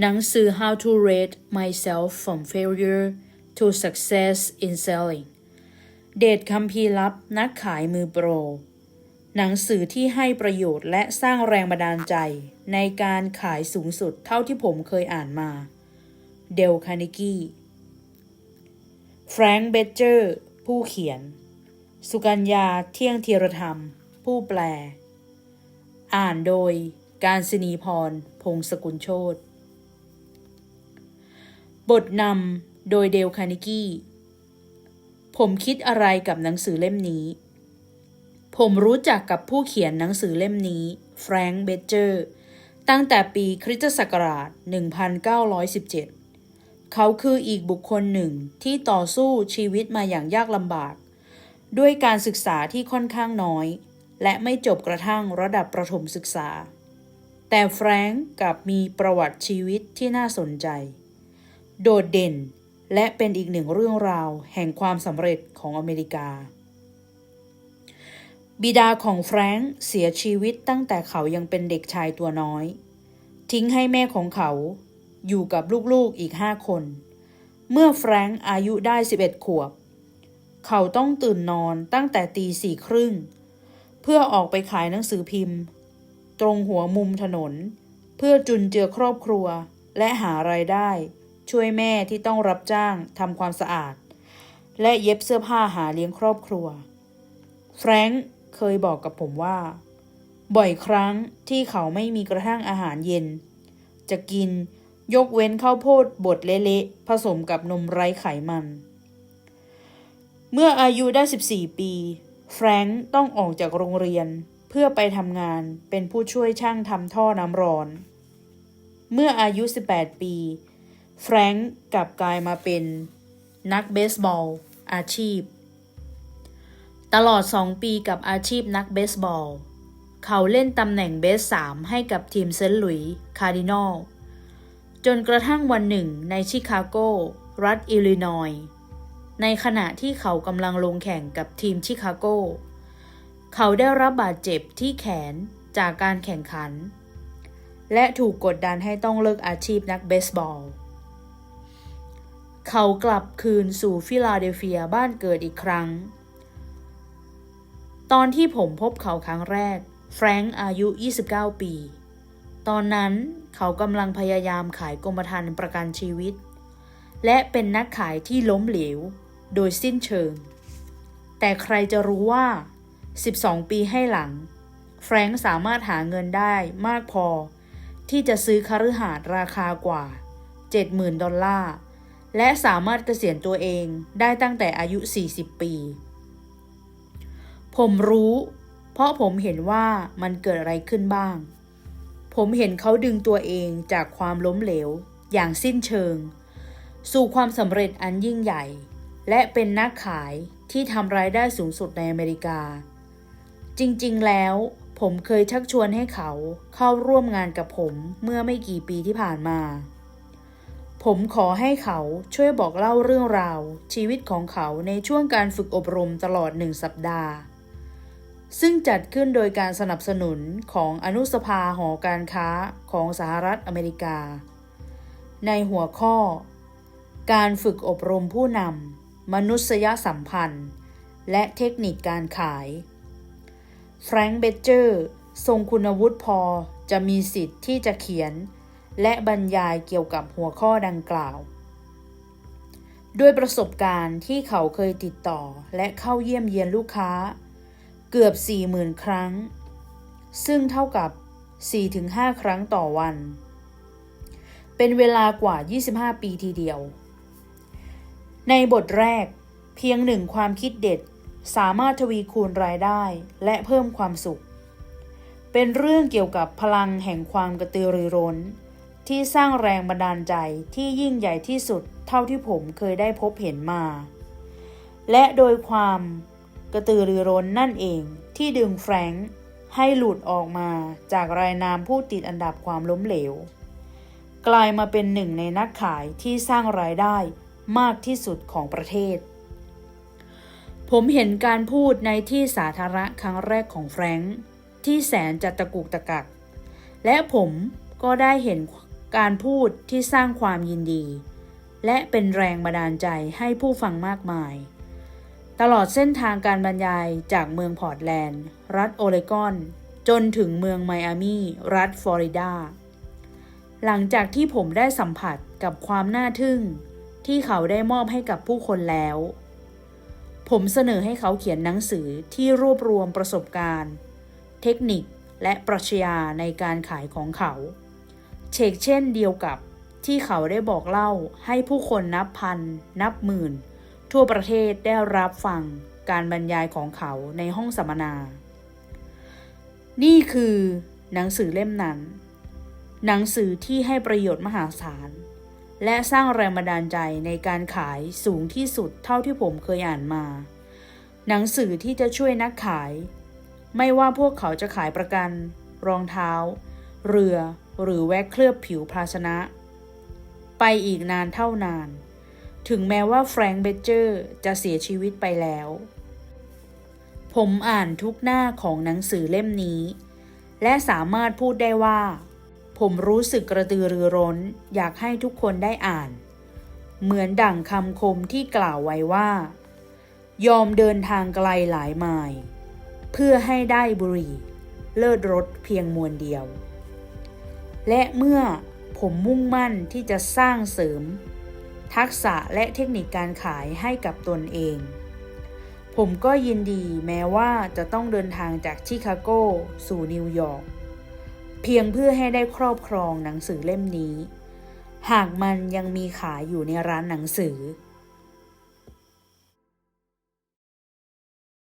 หนังสือ How to Rate Myself from Failure to Success in Selling เดชคัมภีร์ลับนักขายมือโปร หนังสือที่ให้ประโยชน์และสร้างแรงบันดาลใจ ในการขายสูงสุดเท่าที่ผมเคยอ่านมา เดลคานิกี้ แฟรงค์เบเจอร์ ผู้เขียน สุกัญญาเที่ยงธีรธรรม ผู้แปล อ่านโดยการศนีพร พงศกุลโชต บทนำโดยเดลคานิกี้ ผมคิดอะไรกับหนังสือเล่มนี้ ผมรู้จักกับผู้เขียนหนังสือเล่มนี้แฟรงค์เบเจอร์ตั้งแต่ปีคริสตศักราช 1917 เขาคืออีกบุคคลหนึ่งที่ต่อสู้ชีวิตมาอย่างยากลำบาก ด้วยการศึกษาที่ค่อนข้างน้อย และไม่จบกระทั่งระดับประถมศึกษา แต่แฟรงก์กับมีประวัติชีวิตที่น่าสนใจ โดดเด่น และเป็นอีกหนึ่งเรื่องราวแห่งความสำเร็จของอเมริกา บิดาของแฟรงก์เสียชีวิตตั้งแต่เขายังเป็นเด็กชายตัวน้อย ทิ้งให้แม่ของเขาอยู่กับลูกๆอีกห้าคน เมื่อแฟรงก์อายุได้ 11 ขวบ เขาต้องตื่นนอนตั้งแต่ตีสี่ครึ่ง เพื่อออกไปขายหนังสือพิมพ์ ตรงหัวมุมถนน เพื่อจุนเจือครอบครัวและหารายได้ ช่วยแม่ที่ต้องรับจ้างทำความสะอาด และเย็บเสื้อผ้าหาเลี้ยงครอบครัว แฟรงก์เคยบอกกับผมว่า บ่อยครั้งที่เขาไม่มีกระทั่งอาหารเย็น จะกินยกเว้นข้าวโพดบดเละๆผสมกับนมไร้ไขมัน เมื่ออายุได้ 14 ปี แฟรงก์ต้องออกจากโรงเรียนเพื่อไปทำงานเป็นผู้ช่วยช่างทำท่อน้ำร้อน เมื่ออายุ 18 ปี แฟรงก์กลับกลายมาเป็นนักเบสบอลอาชีพ ตลอด 2 ปีกับอาชีพนักเบสบอล เขาเล่นตำแหน่งเบส3ให้กับทีมเซนต์หลุยส์คาร์ดินอล จนกระทั่งวันหนึ่งในชิคาโก รัฐอิลลินอยในขณะที่เขากำลังลงแข่งกับทีมชิคาโก เขาได้รับบาดเจ็บที่แขนจากการแข่งขัน และถูกกดดันให้ต้องเลิกอาชีพนักเบสบอล เขากลับคืนสู่ฟิลาเดลเฟียบ้านเกิดอีกครั้ง ตอนที่ผมพบเขาครั้งแรก แฟรงค์อายุ 29 ปี ตอนนั้นเขากำลังพยายามขายกรมธรรม์ประกันชีวิต และเป็นนักขายที่ล้มเหลว โดยสิ้นเชิง แต่ใครจะรู้ว่า 12 ปีให้หลัง แฟรงค์สามารถหาเงินได้มากพอ ที่จะซื้อคฤหาสน์ราคากว่า 70,000 ดอลลาร์ และสามารถเกษียณตัวเองได้ตั้งแต่อายุ 40 ปี ผมรู้ เพราะผมเห็นว่ามันเกิดอะไรขึ้นบ้าง ผมเห็นเขาดึงตัวเองจากความล้มเหลว อย่างสิ้นเชิง สู่ความสำเร็จอันยิ่งใหญ่ และเป็นนักขายที่ทำรายได้สูงสุดในอเมริกา จริงๆ แล้วผมเคยชักชวนให้เขาเข้าร่วมงานกับผมเมื่อไม่กี่ปีที่ผ่านมา ผมขอให้เขาช่วยบอกเล่าเรื่องราว ชีวิตของเขาในช่วงการฝึกอบรมตลอดหนึ่งสัปดาห์ ซึ่งจัดขึ้นโดยการสนับสนุนของอนุสภาหอการค้าของสหรัฐอเมริกา ในหัวข้อ การฝึกอบรมผู้นำมนุษยสัมพันธ์ และเทคนิคการขาย แฟรงค์เบเจอร์ ทรงคุณวุฒิพอจะมีสิทธิ์ที่จะเขียน และบรรยายเกี่ยวกับหัวข้อดังกล่าว ด้วยประสบการณ์ที่เขาเคยติดต่อและเข้าเยี่ยมเยียนลูกค้า เกือบ 40,000 ครั้ง ซึ่งเท่ากับ 4-5 ครั้งต่อวัน เป็นเวลากว่า 25 ปีทีเดียว ในบทแรกเพียงหนึ่งความคิดเด็ดสามารถทวีคูณรายได้และเพิ่มความสุข เป็นเรื่องเกี่ยวกับพลังแห่งความกระตือรือร้น ที่สร้างแรงบันดาลใจที่ยิ่งใหญ่ที่สุดเท่าที่ผมเคยได้พบเห็นมา และโดยความกระตือรือร้นนั่นเองที่ดึงแฟรงค์ให้หลุดออกมาจากรายนามผู้ติดอันดับความล้มเหลว กลายมาเป็นหนึ่งในนักขายที่สร้างรายได้มากที่สุดของประเทศ ผมเห็นการพูดในที่สาธารณะครั้งแรกของแฟรงค์ที่แสนจะตะกุกตะกัก และผมก็ได้เห็น การพูดที่สร้างความยินดี และเป็นแรงบันดาลใจให้ผู้ฟังมากมาย ตลอดเส้นทางการบรรยายจากเมืองพอร์ตแลนด์ รัฐโอเรกอนจนถึงเมืองไมอามีรัฐฟลอริดา หลังจากที่ผมได้สัมผัสกับความน่าทึ่ง ที่เขาได้มอบให้กับผู้คนแล้ว ผมเสนอให้เขาเขียนหนังสือที่รวบรวมประสบการณ์ เทคนิคและปรัชญาในการขายของเขา เชกเช่นเดียวกับที่เขาได้บอกเล่าให้ผู้คนนับพัน นับหมื่น ทั่วประเทศได้รับฟังการบรรยายของเขาในห้องสัมมนา นี่คือหนังสือเล่มนั้น หนังสือที่ให้ประโยชน์มหาศาล และสร้างแรงบันดาลใจในการขายสูงที่สุดเท่าที่ผมเคยอ่านมา หนังสือที่จะช่วยนักขาย ไม่ว่าพวกเขาจะขายประกัน รองเท้า เรือ หรือแวะเคลือบผิวภาชนะ ไปอีกนานเท่านาน ถึงแม้ว่าแฟรงค์เบเจอร์จะเสียชีวิตไปแล้ว ผมอ่านทุกหน้าของหนังสือเล่มนี้ และสามารถพูดได้ว่า ผมรู้สึกกระตือรือร้นอยากให้ทุกคนได้อ่าน เหมือนดั่งคำคมที่กล่าวไว้ว่า ยอมเดินทางไกลหลายไมล์เพื่อให้ได้บุหรี่ เลิศรสเพียงมวลเดียว และเมื่อผมมุ่งมั่นที่จะสร้างเสริม ทักษะและเทคนิคการขายให้กับตนเอง ผมก็ยินดีแม้ว่าจะต้องเดินทางจากชิคาโกสู่นิวยอร์กเพียงเพื่อให้ได้ครอบครองหนังสือเล่มนี้ หากมันยังมีขายอยู่ในร้านหนังสือ